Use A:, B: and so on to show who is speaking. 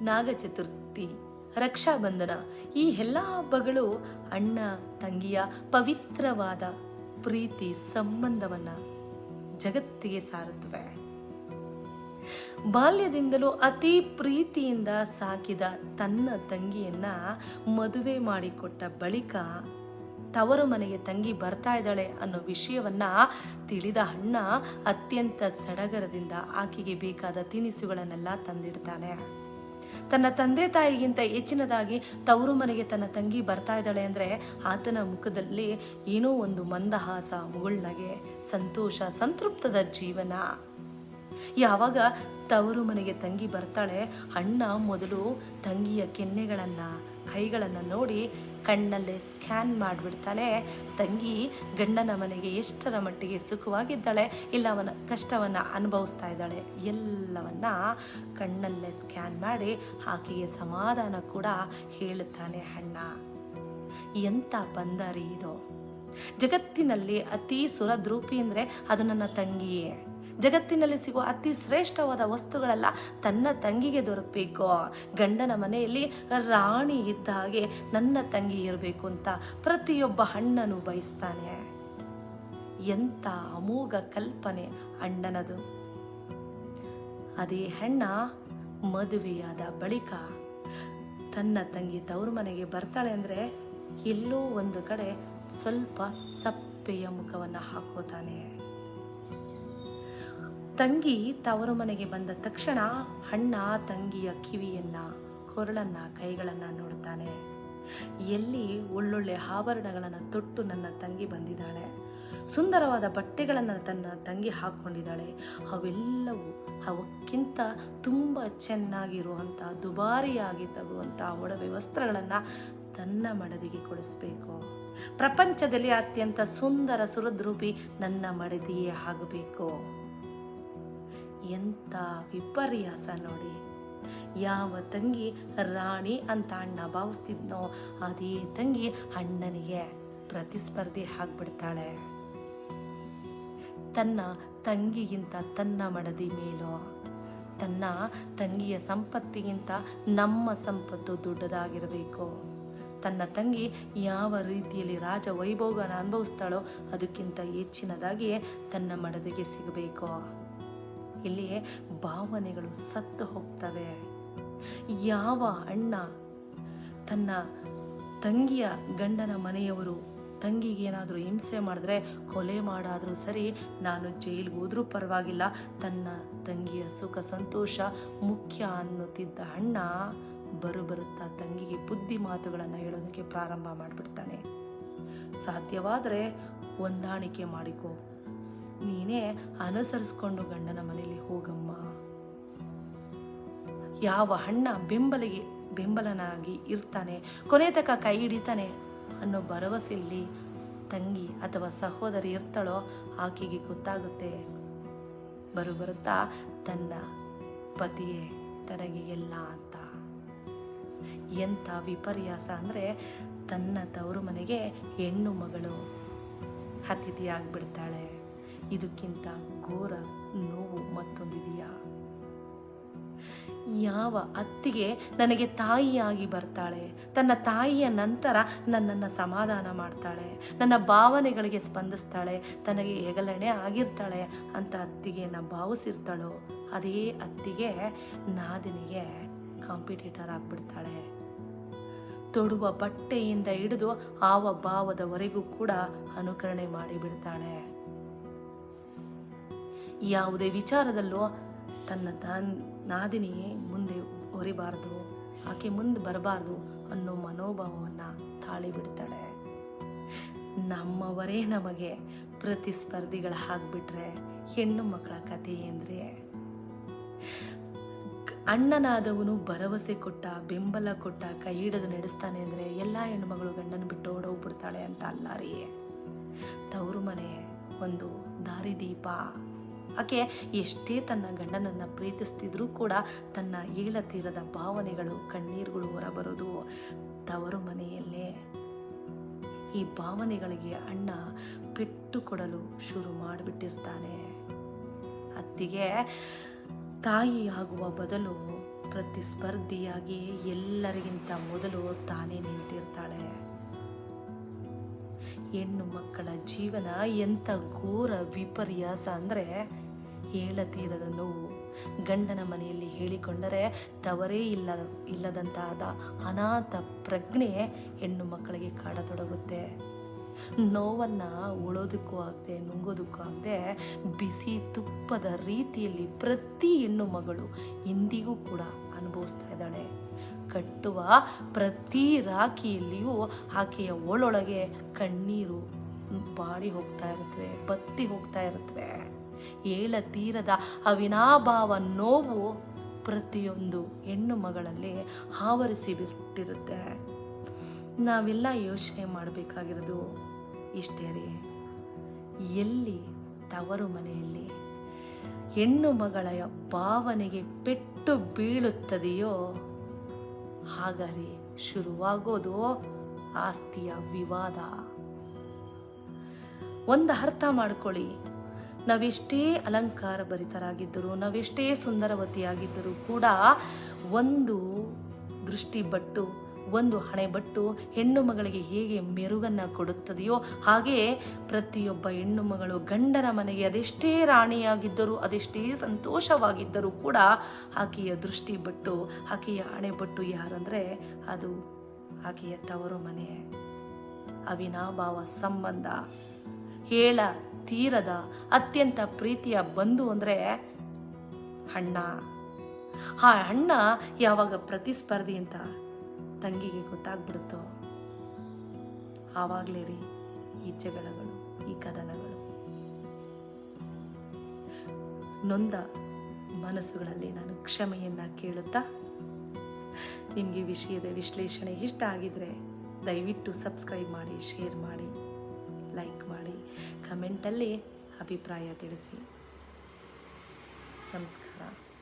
A: ನಾಗ ಚತುರ್ಥಿ, ರಕ್ಷಾಬಂಧನ, ಈ ಎಲ್ಲ ಹಬ್ಬಗಳು ಅಣ್ಣ, ತಂಗಿಯ ಪವಿತ್ರವಾದ ಪ್ರೀತಿ ಸಂಬಂಧವನ್ನ ಜಗತ್ತಿಗೆ ಸಾರುತ್ತವೆ. ಬಾಲ್ಯದಿಂದಲೂ ಅತಿ ಪ್ರೀತಿಯಿಂದ ಸಾಕಿದ ತನ್ನ ತಂಗಿಯನ್ನ ಮದುವೆ ಮಾಡಿಕೊಟ್ಟ ಬಳಿಕ ತವರು ಮನೆಗೆ ತಂಗಿ ಬರ್ತಾ ಇದ್ದಾಳೆ ಅನ್ನೋ ವಿಷಯವನ್ನ ತಿಳಿದ ಅಣ್ಣ ಅತ್ಯಂತ ಸಡಗರದಿಂದ ಆಕೆಗೆ ಬೇಕಾದ ತಿನಿಸುಗಳನ್ನೆಲ್ಲ ತಂದಿಡ್ತಾನೆ. ತನ್ನ ತಂದೆ ತಾಯಿಗಿಂತ ಹೆಚ್ಚಿನದಾಗಿ ತವರು ಮನೆಗೆ ತನ್ನ ತಂಗಿ ಬರ್ತಾ ಇದ್ದಾಳೆ ಅಂದರೆ ಆತನ ಮುಖದಲ್ಲಿ ಏನೋ ಒಂದು ಮಂದಹಾಸ, ಮುಗುಳ್ನಗೆ, ಸಂತೋಷ, ಸಂತೃಪ್ತದ ಜೀವನ. ಯಾವಾಗ ತವರು ಮನೆಗೆ ತಂಗಿ ಬರ್ತಾಳೆ, ಅಣ್ಣ ಮೊದಲು ತಂಗಿಯ ಕೆನ್ನೆಗಳನ್ನ, ಕೈಗಳನ್ನು ನೋಡಿ ಕಣ್ಣಲ್ಲೇ ಸ್ಕ್ಯಾನ್ ಮಾಡಿಬಿಡ್ತಾನೆ. ತಂಗಿ ಗಂಡನ ಮನೆಗೆ ಎಷ್ಟರ ಮಟ್ಟಿಗೆ ಸುಖವಾಗಿದ್ದಾಳೆ, ಇಲ್ಲ ಅವನ ಕಷ್ಟವನ್ನ ಅನುಭವಿಸ್ತಾ ಇದ್ದಾಳೆ, ಎಲ್ಲವನ್ನ ಕಣ್ಣಲ್ಲೇ ಸ್ಕ್ಯಾನ್ ಮಾಡಿ ಆಕೆಗೆ ಸಮಾಧಾನ ಕೂಡ ಹೇಳುತ್ತಾನೆ ಅಣ್ಣ. ಎಂಥ ಬಂದರಿ ಇದು. ಜಗತ್ತಿನಲ್ಲಿ ಅತಿ ಸುರದ್ರೂಪಿ ಅಂದರೆ ಅದು ನನ್ನ ತಂಗಿಯೇ. ಜಗತ್ತಿನಲ್ಲಿ ಸಿಗುವ ಅತಿ ಶ್ರೇಷ್ಠವಾದ ವಸ್ತುಗಳೆಲ್ಲ ತನ್ನ ತಂಗಿಗೆ ದೊರಕಬೇಕು. ಗಂಡನ ಮನೆಯಲ್ಲಿ ರಾಣಿ ಇದ್ದ ಹಾಗೆ ನನ್ನ ತಂಗಿ ಇರಬೇಕು ಅಂತ ಪ್ರತಿಯೊಬ್ಬ ಅಣ್ಣನು ಬಯಸ್ತಾನೆ. ಎಂಥ ಅಮೋಘ ಕಲ್ಪನೆ ಅಣ್ಣನದು. ಅದೇ ಹೆಣ್ಣ ಮದುವೆಯಾದ ಬಳಿಕ ತನ್ನ ತಂಗಿ ತವರು ಮನೆಗೆ ಬರ್ತಾಳೆ ಅಂದರೆ ಎಲ್ಲೋ ಒಂದು ಕಡೆ ಸ್ವಲ್ಪ ಸಪ್ಪೆಯ ಮುಖವನ್ನು ಹಾಕೋತಾನೆ. ತಂಗಿ ತವರು ಮನೆಗೆ ಬಂದ ತಕ್ಷಣ ಅಣ್ಣ ತಂಗಿಯ ಕಿವಿಯನ್ನ, ಕೊರಳನ್ನ, ಕೈಗಳನ್ನ ನೋಡ್ತಾನೆ. ಎಲ್ಲಿ ಒಳ್ಳೊಳ್ಳೆ ಆಭರಣಗಳನ್ನು ತೊಟ್ಟು ನನ್ನ ತಂಗಿ ಬಂದಿದ್ದಾಳೆ. ಸುಂದರವಾದ ಬಟ್ಟೆಗಳನ್ನು ತನ್ನ ತಂಗಿ ಹಾಕ್ಕೊಂಡಿದ್ದಾಳೆ. ಅವೆಲ್ಲವೂ ಅವಕ್ಕಿಂತ ತುಂಬ ಚೆನ್ನಾಗಿರುವಂಥ ದುಬಾರಿಯಾಗಿ ತಗುವಂಥ ಒಡವೆ ವಸ್ತ್ರಗಳನ್ನು ತನ್ನ ಮಡದಿಗೆ ಕೊಡಿಸ್ಬೇಕು. ಪ್ರಪಂಚದಲ್ಲಿ ಅತ್ಯಂತ ಸುಂದರ ಸುರದ್ರೂಪಿ ನನ್ನ ಮಡದಿಯೇ ಆಗಬೇಕು. ಎಂಥ ವಿಪರ್ಯಾಸ ನೋಡಿ. ಯಾವ ತಂಗಿ ರಾಣಿ ಅಂತ ಅಣ್ಣ ಭಾವಿಸ್ತಿದ್ನೋ ಅದೇ ತಂಗಿ ಅಣ್ಣನಿಗೆ ಪ್ರತಿಸ್ಪರ್ಧಿ ಆಗ್ಬಿಡ್ತಾಳೆ. ತನ್ನ ತಂಗಿಗಿಂತ ತನ್ನ ಮಡದಿ ಮೇಲೋ, ತನ್ನ ತಂಗಿಯ ಸಂಪತ್ತಿಗಿಂತ ನಮ್ಮ ಸಂಪತ್ತು ದೊಡ್ಡದಾಗಿರಬೇಕು. ತನ್ನ ತಂಗಿ ಯಾವ ರೀತಿಯಲ್ಲಿ ರಾಜ ವೈಭೋಗನ ಅನುಭವಿಸ್ತಾಳೋ ಅದಕ್ಕಿಂತ ಹೆಚ್ಚಿನದಾಗಿ ತನ್ನ ಮಡದಿಗೆ ಸಿಗಬೇಕು. ಇಲ್ಲಿ ಭಾವನೆಗಳು ಸತ್ತು ಹೋಗ್ತವೆ. ಯಾವ ಅಣ್ಣ ತನ್ನ ತಂಗಿಯ ಗಂಡನ ಮನೆಯವರು ತಂಗಿಗೆ ಏನಾದರೂ ಹಿಂಸೆ ಮಾಡಿದ್ರೆ, ಕೊಲೆ ಮಾಡಾದರೂ ಸರಿ ನಾನು ಜೈಲಿಗೆ ಹೋದ್ರೂ ಪರವಾಗಿಲ್ಲ. ತನ್ನ ತಂಗಿಯ ಸುಖ ಸಂತೋಷ ಮುಖ್ಯ ಅನ್ನುತ್ತಿದ್ದ ಅಣ್ಣ ಬರುಬರುತ್ತಾ ತಂಗಿಗೆ ಬುದ್ಧಿ ಮಾತುಗಳನ್ನು ಹೇಳೋದಕ್ಕೆ ಪ್ರಾರಂಭ ಮಾಡಿಬಿಡ್ತಾನೆ. ಸಾಧ್ಯವಾದರೆ ಹೊಂದಾಣಿಕೆ ಮಾಡಿಕೊ. ನೀನೇ ಅನುಸರಿಸ್ಕೊಂಡು ಗಂಡನ ಮನೆಯಲ್ಲಿ ಹೋಗಮ್ಮ. ಯಾವ ಹಣ್ಣ ಬೆಂಬಲಿಗೆ ಬೆಂಬಲನಾಗಿ ಇರ್ತಾನೆ, ಕೊನೆ ತಕ ಕೈ ಹಿಡಿತಾನೆ ಅನ್ನೋ ಭರವಸೆಯಲ್ಲಿ ತಂಗಿ ಅಥವಾ ಸಹೋದರಿ ಇರ್ತಾಳೋ ಆಕೆಗೆ ಗೊತ್ತಾಗುತ್ತೆ. ಬರು ಬರುತ್ತಾ ತನ್ನ ಪತಿಯೇ ತನಗೆ ಎಲ್ಲ ಅಂತ. ಎಂಥ ವಿಪರ್ಯಾಸ ಅಂದರೆ ತನ್ನ ತವರು ಮನೆಗೆ ಹೆಣ್ಣು ಮಗಳು ಅತಿಥಿಯಾಗ್ಬಿಡ್ತಾಳೆ. ಇದಕ್ಕಿಂತ ಘೋರ ನೋವು ಮತ್ತೊಂದಿದೆಯಾ? ಯಾವ ಅತ್ತಿಗೆ ನನಗೆ ತಾಯಿಯಾಗಿ ಬರ್ತಾಳೆ, ತನ್ನ ತಾಯಿಯ ನಂತರ ನನ್ನನ್ನು ಸಮಾಧಾನ ಮಾಡ್ತಾಳೆ, ನನ್ನ ಭಾವನೆಗಳಿಗೆ ಸ್ಪಂದಿಸ್ತಾಳೆ, ತನಗೆ ಹೆಗಲಣೆ ಆಗಿರ್ತಾಳೆ ಅಂತ ಅತ್ತಿಗೆಯನ್ನು ಭಾವಿಸಿರ್ತಾಳೋ, ಅದೇ ಅತ್ತಿಗೆ ನಾದಿನಿಗೆ ಕಾಂಪಿಟೇಟರ್ ಆಗಿಬಿಡ್ತಾಳೆ. ತೊಡುವ ಬಟ್ಟೆಯಿಂದ ಹಿಡಿದು ಆವ ಭಾವದವರೆಗೂ ಕೂಡ ಅನುಕರಣೆ ಮಾಡಿಬಿಡ್ತಾಳೆ. ಯಾವುದೇ ವಿಚಾರದಲ್ಲೂ ತನ್ನ ತನ್ ನಾದಿನಿ ಮುಂದೆ ಹೊರಿಬಾರ್ದು ಆಕೆ ಮುಂದೆ ಬರಬಾರ್ದು ಅನ್ನೋ ಮನೋಭಾವವನ್ನು ತಾಳಿ ಬಿಡ್ತಾಳೆ ನಮ್ಮವರೇ ನಮಗೆ ಪ್ರತಿಸ್ಪರ್ಧಿಗಳು ಹಾಕ್ಬಿಟ್ರೆ ಹೆಣ್ಣು ಮಕ್ಕಳ ಕಥೆ ಅಂದರೆ ಅಣ್ಣನಾದವನು ಭರವಸೆ ಕೊಟ್ಟ, ಬೆಂಬಲ ಕೊಟ್ಟ, ಕೈ ಹಿಡಿದು ನಡೆಸ್ತಾನೆ ಅಂದರೆ ಎಲ್ಲ ಹೆಣ್ಮಗಳು ಗಂಡನ ಬಿಟ್ಟು ಓಡೋಗ್ಬಿಡ್ತಾಳೆ ಅಂತ ಅಲ್ಲ ರೀ. ತವರು ಮನೆ ಒಂದು ದಾರಿದೀಪ. ಆಕೆ ಎಷ್ಟೇ ತನ್ನ ಗಂಡನನ್ನು ಪ್ರೀತಿಸ್ತಿದ್ರೂ ಕೂಡ ತನ್ನ ಏಳತೀರದ ಭಾವನೆಗಳು, ಕಣ್ಣೀರುಗಳು ಹೊರಬರೋದು ತವರು ಮನೆಯಲ್ಲೇ. ಈ ಭಾವನೆಗಳಿಗೆ ಅಣ್ಣ ಪೆಟ್ಟು ಕೊಡಲು ಶುರು ಮಾಡಿಬಿಟ್ಟಿರ್ತಾನೆ. ಅತ್ತಿಗೆ ತಾಯಿ ಆಗುವ ಬದಲು ಪ್ರತಿಸ್ಪರ್ಧಿಯಾಗಿ ಎಲ್ಲರಿಗಿಂತ ಮೊದಲು ತಾನೇ ನಿಂತಿರ್ತಾಳೆ. ಹೆಣ್ಣು ಮಕ್ಕಳ ಜೀವನ ಎಂಥ ಘೋರ ವಿಪರ್ಯಾಸ ಅಂದರೆ ಹೇಳತೀರದ ನೋವು. ಗಂಡನ ಮನೆಯಲ್ಲಿ ಹೇಳಿಕೊಂಡರೆ ತವರೇ ಇಲ್ಲ ಇಲ್ಲದಂತಾದ ಅನಾಥ ಪ್ರಜ್ಞೆ ಹೆಣ್ಣು ಮಕ್ಕಳಿಗೆ ಕಾಡತೊಡಗುತ್ತೆ. ನೋವನ್ನು ಉಳೋದಕ್ಕೂ ಆಗದೆ, ನುಂಗೋದಕ್ಕೂ ಆಗದೆ ಬಿಸಿ ತುಪ್ಪದ ರೀತಿಯಲ್ಲಿ ಪ್ರತಿ ಹೆಣ್ಣು ಮಗಳು ಇಂದಿಗೂ ಕೂಡ ಅನುಭವಿಸ್ತಾ ಇದ್ದಾಳೆ. ಕಟ್ಟುವ ಪ್ರತಿ ರಾಖಿಯಲ್ಲಿಯೂ ಆಕೆಯ ಒಳೊಳಗೆ ಕಣ್ಣೀರು ಬಾಡಿ ಹೋಗ್ತಾ ಇರುತ್ತವೆ ಬತ್ತಿ ಹೋಗ್ತಾ ಇರುತ್ತವೆ ಏಳ ತೀರದ ಅವಿನಾಭಾವ ನೋವು ಪ್ರತಿಯೊಂದು ಹೆಣ್ಣು ಮಗಳಲ್ಲಿ ಆವರಿಸಿ ಬಿಟ್ಟಿರುತ್ತೆ. ನಾವೆಲ್ಲ ಯೋಚನೆ ಮಾಡಬೇಕಾಗಿರೋದು ಇಷ್ಟೇ ರೀ. ಎಲ್ಲಿ ತವರು ಮನೆಯಲ್ಲಿ ಹೆಣ್ಣು ಮಗಳ ಭಾವನೆಗೆ ಪೆಟ್ಟು ಬೀಳುತ್ತದೆಯೋ ಹಾಗಾದರೆ ಶುರುವಾಗೋದು ಆಸ್ತಿಯ ವಿವಾದ. ಒಂದು ಅರ್ಥ ಮಾಡ್ಕೊಳ್ಳಿ. ನಾವೆಷ್ಟೇ ಅಲಂಕಾರ ಭರಿತರಾಗಿದ್ದರೂ, ನಾವೆಷ್ಟೇ ಸುಂದರವತಿಯಾಗಿದ್ದರೂ ಕೂಡ ಒಂದು ದೃಷ್ಟಿ ಬಟ್ಟು ಒಂದು ಹಣೆಬಟ್ಟು ಹೆಣ್ಣು ಮಗಳಿಗೆ ಹೇಗೆ ಮೆರುಗನ್ನು ಕೊಡುತ್ತದೆಯೋ ಹಾಗೆಯೇ ಪ್ರತಿಯೊಬ್ಬ ಹೆಣ್ಣು ಮಗಳು ಗಂಡನ ಮನೆಗೆ ಅದೆಷ್ಟೇ ರಾಣಿಯಾಗಿದ್ದರೂ, ಅದೆಷ್ಟೇ ಸಂತೋಷವಾಗಿದ್ದರೂ ಕೂಡ ಆಕೆಯ ದೃಷ್ಟಿ ಬಟ್ಟು, ಆಕೆಯ ಹಣೆಬಟ್ಟು ಯಾರಂದರೆ ಅದು ಆಕೆಯ ತವರು ಮನೆ. ಅವಿನಾಭಾವ ಸಂಬಂಧ. ಹೇಳ ತೀರದ ಅತ್ಯಂತ ಪ್ರೀತಿಯ ಬಂಧು ಅಂದರೆ ಅಣ್ಣ. ಆ ಅಣ್ಣ ಯಾವಾಗ ಪ್ರತಿಸ್ಪರ್ಧಿ ಅಂತ ತಂಗಿಗೆ ಗೊತ್ತಾಗ್ಬಿಡುತ್ತೋ? ಆವಾಗಲೇ ರೀ ಈ ಜಗಳಗಳು, ಈ ಕದನಗಳು. ನೊಂದ ಮನಸ್ಸುಗಳಲ್ಲಿ ನಾನು ಕ್ಷಮೆಯನ್ನ ಕೇಳುತ್ತಾ? ನಿಮಗೆ ವಿಷಯದ ವಿಶ್ಲೇಷಣೆ ಇಷ್ಟ ಆಗಿದ್ರೆ ದಯವಿಟ್ಟು ಸಬ್ಸ್ಕ್ರೈಬ್ ಮಾಡಿ, ಶೇರ್ ಮಾಡಿ, ಲೈಕ್ ಮಾಡಿ, ಕಮೆಂಟಲ್ಲಿ ಅಭಿಪ್ರಾಯ ತಿಳಿಸಿ. ನಮಸ್ಕಾರ.